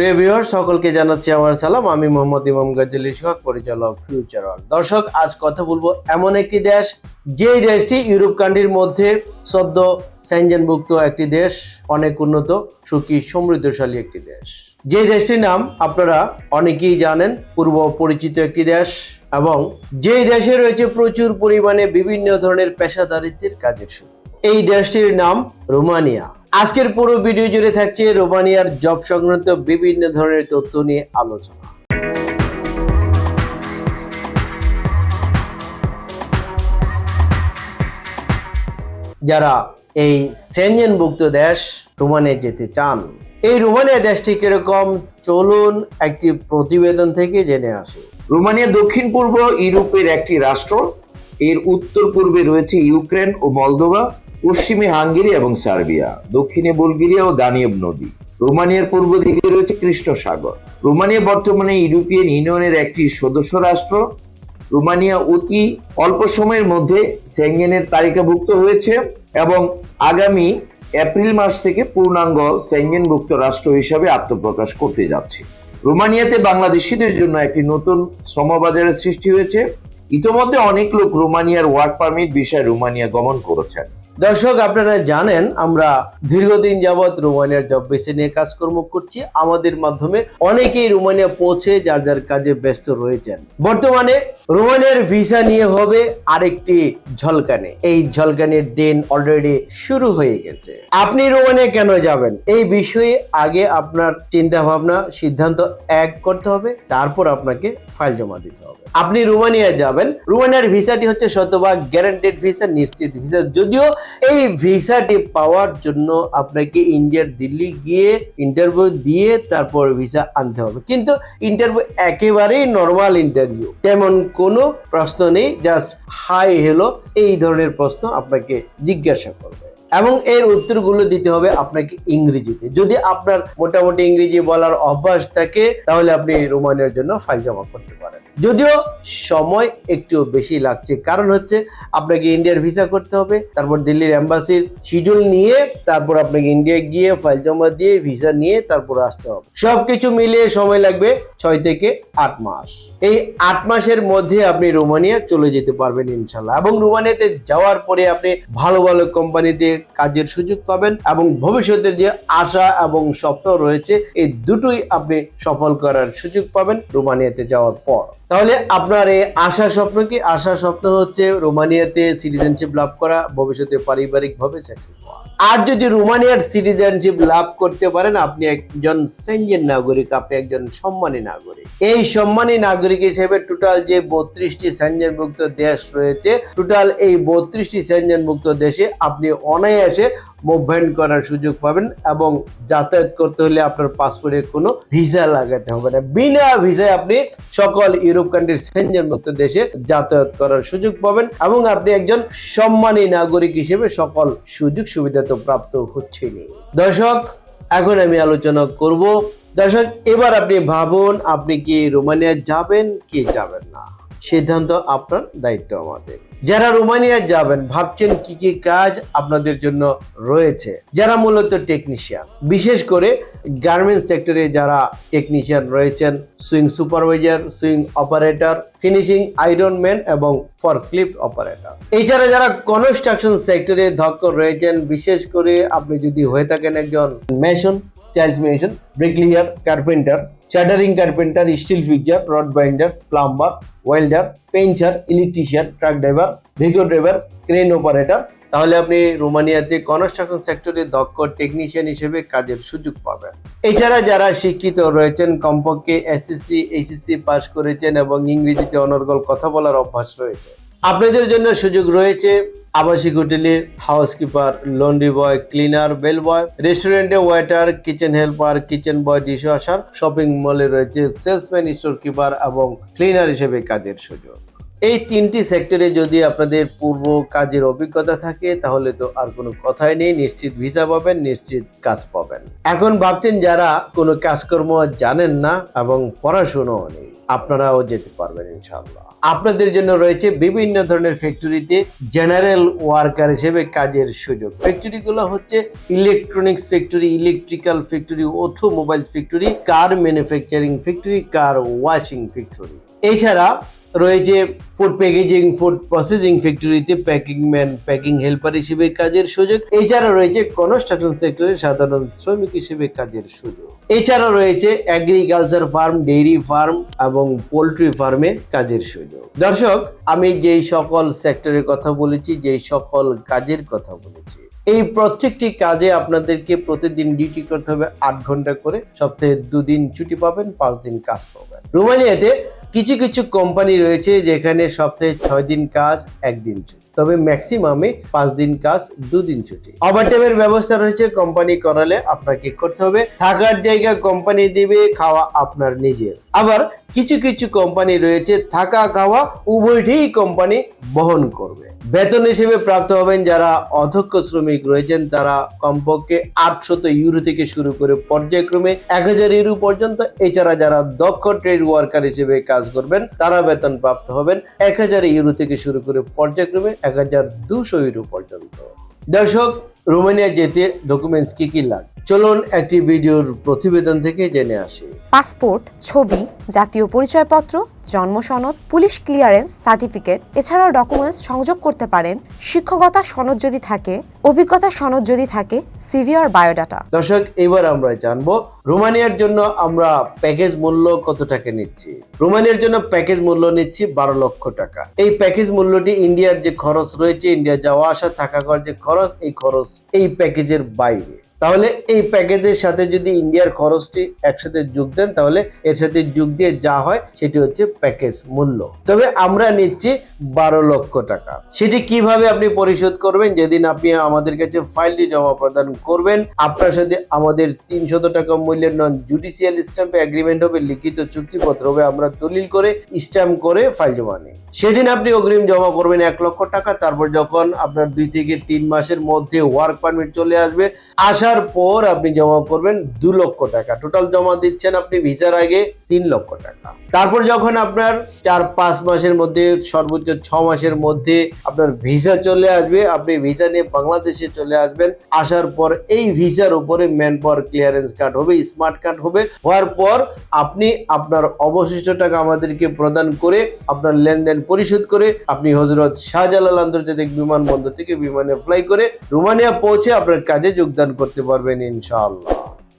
প্রিয় ভিউয়ার সকলকে জানাচ্ছি আমার সালাম। আমি মোহাম্মদ ইমাম গাজ্জালি সোহাগ পরিচালক ফিউচার দর্শক, আজ কথা বলব এমন একটি দেশ, যেই দেশটি ইউরোপ কান্ট্রির মধ্যে সদ্য স্যানজেনভুক্ত একটি দেশ, অনেক উন্নত, সুখী, সমৃদ্ধশালী একটি দেশ। যে দেশটির নাম আপনারা অনেকেই জানেন, পূর্ব পরিচিত একটি দেশ এবং যেই দেশে রয়েছে প্রচুর পরিমাণে বিভিন্ন ধরনের পেশাদারিত্বের কাজের সুযোগ। এই দেশটির নাম রোমানিয়া। আজকের পুরো ভিডিও জুড়ে থাকছে রোমানিয়ার জব সংক্রান্ত বিভিন্ন ধরনের তথ্য নিয়ে আলোচনা। যারা এই সেঞ্জেনভুক্ত দেশ রোমানিয়া যেতে চান, এই রোমানিয়া দেশটি কীরকম চলুন একটি প্রতিবেদন থেকে জেনে আসি। রোমানিয়া দক্ষিণ পূর্ব ইউরোপের একটি রাষ্ট্র, এর উত্তর পূর্বে রয়েছে ইউক্রেন ও মলদোভা। পশ্চিমে হাঙ্গেরি এবং সার্বিয়া, দক্ষিণে বুলগেরিয়া ও দানিয়েব নদী। রোমানিয়ার পূর্ব দিকে রয়েছে কৃষ্ণ সাগর রোমানিয়া বর্তমানে ইউরোপিয়ান ইউনিয়নের একটি সদস্য রাষ্ট্র। রোমানিয়া অতি অল্প সময়ের মধ্যে সেঙ্গেনের তালিকাভুক্ত হয়েছে এবং আগামী এপ্রিল মাস থেকে পূর্ণাঙ্গ সেঙ্গেনভুক্ত রাষ্ট্র হিসাবে আত্মপ্রকাশ করতে যাচ্ছে। রোমানিয়াতে বাংলাদেশিদের জন্য একটি নতুন শ্রমবাজারের সৃষ্টি হয়েছে। ইতোমধ্যে অনেক লোক রোমানিয়ার ওয়ার্ক পারমিট বিষয়ে রোমানিয়া গমন করেছেন। দর্শক, আপনারা জানেন, আমরা দীর্ঘদিন যাবৎ রোমানিয়ার জব বেসে নিয়ে কাজকর্ম করছি। আমাদের মাধ্যমে অনেকেই রোমানিয়া পৌঁছে যার যার কাজে ব্যস্ত রয়েছেন। বর্তমানে রোমানিয়ার ভিসা নিয়ে হবে আরেকটি ঝলকানি। এই ঝলকানির দিন অলরেডি শুরু হয়ে গেছে। আপনি রোমানিয়া কেন যাবেন? এই বিষয়ে আগে আপনার চিন্তা ভাবনা সিদ্ধান্ত এক করতে হবে, তারপর আপনাকে ফাইল জমা দিতে হবে। আপনি রোমানিয়া যাবেন। রোমানিয়ার ভিসাটি হচ্ছে শতভাগ গ্যারান্টেড ভিসা নিশ্চিত ভিসা যদিও এই ভিসাটি পাওয়ার জন্য আপনাকে ইন্ডিয়ার দিল্লি গিয়ে ইন্টারভিউ দিয়ে তারপর ভিসা আনতে হবে। কিন্তু ইন্টারভিউ একেবারেই নর্মাল ইন্টারভিউ তেমন কোনো প্রশ্ন নেই জাস্ট হাই হেলো এই ধরনের প্রশ্ন আপনাকে জিজ্ঞাসা করবে। এবং এর উত্তরগুলো দিতে হবে আপনাকে ইংরেজিতে। যদি আপনার মোটামুটি ইংরেজি বলার অভ্যাস থাকে, তাহলে আপনি রোমানের জন্য ফাইল জমা করতে পারেন। যদিও সময় একটু বেশি লাগছে। কারণ হচ্ছে আপনাকে ইন্ডিয়ার ভিসা করতে হবে, তারপর দিল্লির অ্যাম্বাসির শিডিউল নিয়ে, তারপর আপনাকে ইন্ডিয়ায় গিয়ে ফাইল জমা দিয়ে ভিসা নিয়ে তারপর আসতে হবে। সবকিছু মিলিয়ে সময় লাগবে ছয় থেকে আট মাস। এই আট মাসের মধ্যে আপনি রোমানিয়া চলে যেতে পারবেন ইনশাল্লাহ এবং রোমানিয়াতে যাওয়ার পরে আপনি ভালো ভালো কোম্পানিতে কাজের সুযোগ পাবেন এবং ভবিষ্যতের যে আশা এবং স্বপ্ন রয়েছে, এই দুটোই আপনি সফল করার সুযোগ পাবেন রোমানিয়াতে যাওয়ার পর। তাহলে আপনার এই আশা স্বপ্ন কি? আশা স্বপ্ন হচ্ছে রোমানিয়াতে সিটিজেনশিপ লাভ করা, ভবিষ্যতে পারিবারিকভাবে হওয়া। আর যদি রোমানিয়ার সিটিজেনশিপ লাভ করতে পারেন, আপনি একজন সেঞ্জেন নাগরিক, আপনি একজন সম্মানী নাগরিক। এই সম্মানী নাগরিক হিসেবে টোটাল যে বত্রিশটি সেঞ্জেন মুক্ত দেশ রয়েছে টোটাল এই বত্রিশটি সেঞ্জেন মুক্ত দেশে আপনি অনায়াসে মুভমেন্ট করার সুযোগ পাবেন এবং যাতায়াত করতে হলে আপনার পাসপোর্টে কোনো ভিসা লাগাতে হবে না। বিনা ভিসায় আপনি সকল ইউরোপ কান্ট্রির সেঞ্জেন মুক্ত দেশে যাতায়াত করার সুযোগ পাবেন এবং আপনি একজন সম্মানী নাগরিক হিসেবে সকল সুযোগ সুবিধা তো প্রাপ্ত হচ্ছেনই দর্শক, এখন আমি আলোচনা করব। দর্শক, এবার আপনি ভাবুন, আপনি কি রোমানিয়া যাবেন কি যাবেন না? সিদ্ধান্ত আপনার দায়িত্ব আমাদের। যারা রোমানিয়া যাবেন, ভাবছেন কি কি কাজ আপনাদের জন্য রয়েছে। যারা মূলত টেকনিশিয়ান বিশেষ করে গার্মেন্টস সেক্টরে যারা টেকনিশিয়ান রয়েছেন sewing supervisor sewing operator finishing iron man এবং ফরক্লিফট অপারেটর এছাড়া যারা কনস্ট্রাকশন সেক্টরে দক্ষ রয়েছেন, বিশেষ করে আপনি যদি হয়ে থাকেন একজন mason tiles mason bricklayer carpenter shuttering carpenter steel fixer rod binder plumber welder painter electrician truck driver vehicle driver crane operator তাহলে আপনি রোমানিয়াতে কনস্ট্রাকশন সেক্টরে দক্ষ টেকনিশিয়ান হিসেবে কাজের সুযোগ পাবেন। এছাড়া যারা শিক্ষিত রয়েছেন, কমপক্ষে এসএসসি এইচএসসি পাস করেছেন এবং ইংরেজিতে অনর্গল কথা বলার অভ্যাস রয়েছে। আপনাদের জন্য সুযোগ রয়েছে আবাসিক হোটেলে housekeeper, laundry boy, cleaner, bell boy, রেস্টুরেন্টে waiter, kitchen helper, kitchen boy dish washer shopping মলে রয়েছে সেলসম্যান স্টোর কিপার এবং ক্লিনার হিসেবে কাজের সুযোগ। এই তিনটি সেক্টরে যদি আপনাদের পূর্ব কাজের অভিজ্ঞতা থাকে, তাহলে তো আর কোনো কথাই নেই। নিশ্চিত ভিসা পাবেন, নিশ্চিত কাজ পাবেন। এখন ভাবছেন যারা কোনো কাজকর্ম জানেন না এবং পড়াশুনো নেই, আপনারাও যেতে পারবেন ইনশাল্লাহ আপনাদের জন্য রয়েছে বিভিন্ন ধরনের ফ্যাক্টরিতে জেনারেল ওয়ার্কার হিসেবে কাজের সুযোগ। ফ্যাক্টরিগুলো হচ্ছে electronics factory electrical factory automobile factory car manufacturing factory car washing factory এছাড়া রয়েছে ফুড প্যাকেজিং ফুড প্রসেসিং ফ্যাক্টরিতে প্যাকিং ম্যান প্যাকিং হেল্পার হিসেবে কাজের সুযোগ। এছাড়া রয়েছে কনস্ট্রাকশন সেক্টরে সাধারণ শ্রমিক হিসেবে কাজের সুযোগ। এছাড়া রয়েছে এগ্রিকালচার ফার্ম ডেইরি ফার্ম এবং পোলট্রি ফার্মে কাজের সুযোগ। দর্শক, আমি যেই সকল সেক্টরের কথা বলেছি, যেই সকল কাজের কথা বলেছি, এই প্রত্যেকটি কাজে আপনাদেরকে প্রতিদিন ডিউটি করতে হবে আট ঘণ্টা করে। সপ্তাহে দুদিন ছুটি পাবেন পাঁচ দিন কাজ পাবেন। রোমানিয়াতে কিছু কিছু কোম্পানি রয়েছে যেখানে সপ্তাহে ছয় দিন কাজ একদিন ছুটি। তবে ম্যাক্সিমামে পাঁচ দিন কাজ, দুদিন ছুটি। ওভারটাইমের ব্যবস্থা রয়েছে কোম্পানি করালে আপনাকে করতে হবে। থাকার জায়গা কোম্পানি দিবে, খাওয়া আপনার নিজের। আবার কিছু কিছু কোম্পানি রয়েছে, থাকা, খাওয়া উভয়টিই কোম্পানি বহন করবে। বেতন হিসেবে প্রাপ্ত হবেন যারা অধ্যক্ষ শ্রমিক রয়েছেন, তারা কমপক্ষে আটশত ইউরো থেকে শুরু করে পর্যায়ক্রমে এক হাজার ইউরো পর্যন্ত। এছাড়া যারা দক্ষ ট্রেড ওয়ার্কার হিসেবে কাজ করবেন, তারা বেতন প্রাপ্ত হবেন এক হাজার ইউরো থেকে শুরু করে পর্যায়ক্রমে হাজার দুশো ইউরো পর্যন্ত। দর্শক রোমানিয়া যেতে ডকুমেন্টস কি কি লাগে চলুন একটি ভিডিওর প্রতিবেদন থেকে জেনে আসি। পাসপোর্ট ছবি জাতীয় পরিচয়পত্র জন্ম সনদ পুলিশ ক্লিয়ারেন্স সার্টিফিকেট এছাড়াও ডকুমেন্টস সংযোগ করতে পারেন শিক্ষকতা সনদ যদি থাকে অভিজ্ঞতা সনদ যদি থাকে সিভি আর বায়োডাটা। দর্শক এবার আমরা জানব রোমানিয়ার জন্য আমরা প্যাকেজ মূল্য কত টাকা নিচ্ছি। রোমানিয়ার জন্য প্যাকেজ মূল্য নিচ্ছি বারো লক্ষ টাকা। এই প্যাকেজ মূল্যটি ইন্ডিয়ার যে খরচ রয়েছে ইন্ডিয়া যাওয়া আসা থাকা করার যে খরচ এই খরচ এই প্যাকেজের বাইরে। তাহলে এই প্যাকেজের সাথে যদি ইন্ডিয়ার খরচটি একসাথে যোগ দেন, তাহলে এর সাথে যোগ দিয়ে যা হয় সেটি হচ্ছে প্যাকেজ মূল্য। তবে আমরা নিচ্ছি বারো লক্ষ টাকা। সেটি কীভাবে আপনি পরিশোধ করবেন? যেদিন আপনি আমাদের কাছে ফাইলটি জমা প্রদান করবেন, আপনার সাথে আমাদের তিনশত টাকা মূল্যের নন জুডিশিয়াল স্ট্যাম্পে এগ্রিমেন্ট হবে, লিখিত চুক্তিপত্র হবে, আমরা দলিল করে স্ট্যাম্প করে ফাইল জমা নিই। সেদিন আপনি অগ্রিম জমা করবেন এক লক্ষ টাকা, তারপর যখন আপনার দুই থেকে তিন মাসের মধ্যে ওয়ার্ক পারমিট চলে আসবে আসার পর আপনি জমা করবেন দু লক্ষ টাকা। টোটাল জমা দিচ্ছেন আপনি ভিসার আগে তিন লক্ষ টাকা। তারপর যখন আপনার চার, পাঁচ মাসের মধ্যে, সর্বোচ্চ ছ মাসের মধ্যে আপনার ভিসা চলে আসবে, আপনি ভিসা নিয়ে বাংলাদেশে চলে আসবেন, আসার পর এই ভিসার উপরে ম্যান পাওয়ার ক্লিয়ারেন্স কার্ড হবে, স্মার্ট কার্ড হবে। হওয়ার পর আপনি আপনার অবশিষ্ট টাকা আমাদেরকে প্রদান করে আপনার লেনদেন পরিশোধ করে আপনি হজরত শাহজালাল আন্তর্জাতিক বিমানবন্দর থেকে বিমানে ফ্লাই করে রোমানিয়া পৌঁছে আপনার কাজে যোগদান করতে পারবেন ইনশাআল্লাহ।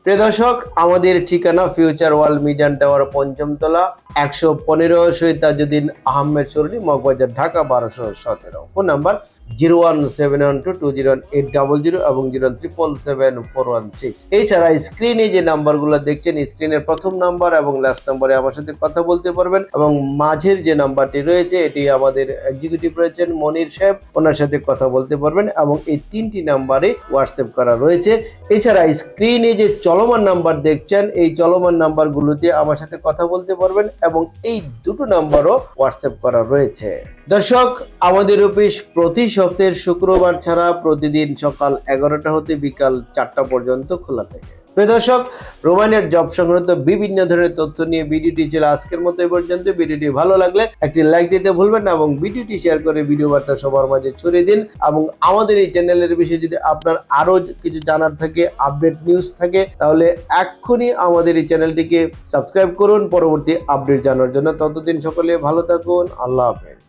প্রিয় দর্শক, আমাদের ঠিকানা ফিউচার ওয়ার্ল্ড মিডিয়ান টাওয়ার পঞ্চমতলা একশো পনেরো সৈতাজুদ্দিন তাজুদ্দিন আহমেদ সরলি মগবাজার, ঢাকা, বারোশো সতেরো। Phone number zero one seven one two two zero eight double zero এবং zero triple seven four one six. এছাড়া স্ক্রিনে যে নাম্বারগুলো দেখছেন, স্ক্রিনের প্রথম নাম্বার এবং লাস্ট নাম্বারে আমার সাথে কথা বলতে পারবেন এবং মাঝের যে নাম্বারটি রয়েছে, এটি আমাদের এক্সিকিউটিভ রয়েছেন মনির সাহেব, ওনার সাথে কথা বলতে পারবেন এবং এই তিনটি নাম্বারে হোয়াটসঅ্যাপ করা রয়েছে। এছাড়া স্ক্রিনে যে চলমান নাম্বার দেখছেন, এই চলমান নাম্বারগুলোতে আমার সাথে কথা বলতে পারবেন এবং এই দুটো নাম্বারও হোয়াটসঅ্যাপ করা রয়েছে। দর্শক, আমাদের অফিস প্রতি সপ্তাহের শুক্রবার ছাড়া প্রতিদিন সকাল এগারোটা হতে বিকাল চারটা পর্যন্ত খোলা থাকে। প্রিয় দর্শক রোমানের জব সংক্রান্ত বিভিন্ন ধরনের তথ্য নিয়ে ভিডিওটি ছিল আজকের মতো এই পর্যন্ত। ভিডিওটি ভালো লাগলে একটি লাইক দিতে ভুলবেন না এবং ভিডিওটি শেয়ার করে ভিডিও বার্তা সবার মাঝে ছড়িয়ে দিন এবং আমাদের এই চ্যানেলের বিষয়ে যদি আপনার আরও কিছু জানার থাকে, আপডেট নিউজ থাকে, তাহলে এক্ষুনি আমাদের এই চ্যানেলটিকে সাবস্ক্রাইব করুন। পরবর্তী আপডেট জানার জন্য ততদিন সকলে ভালো থাকুন। আল্লাহ হাফেজ।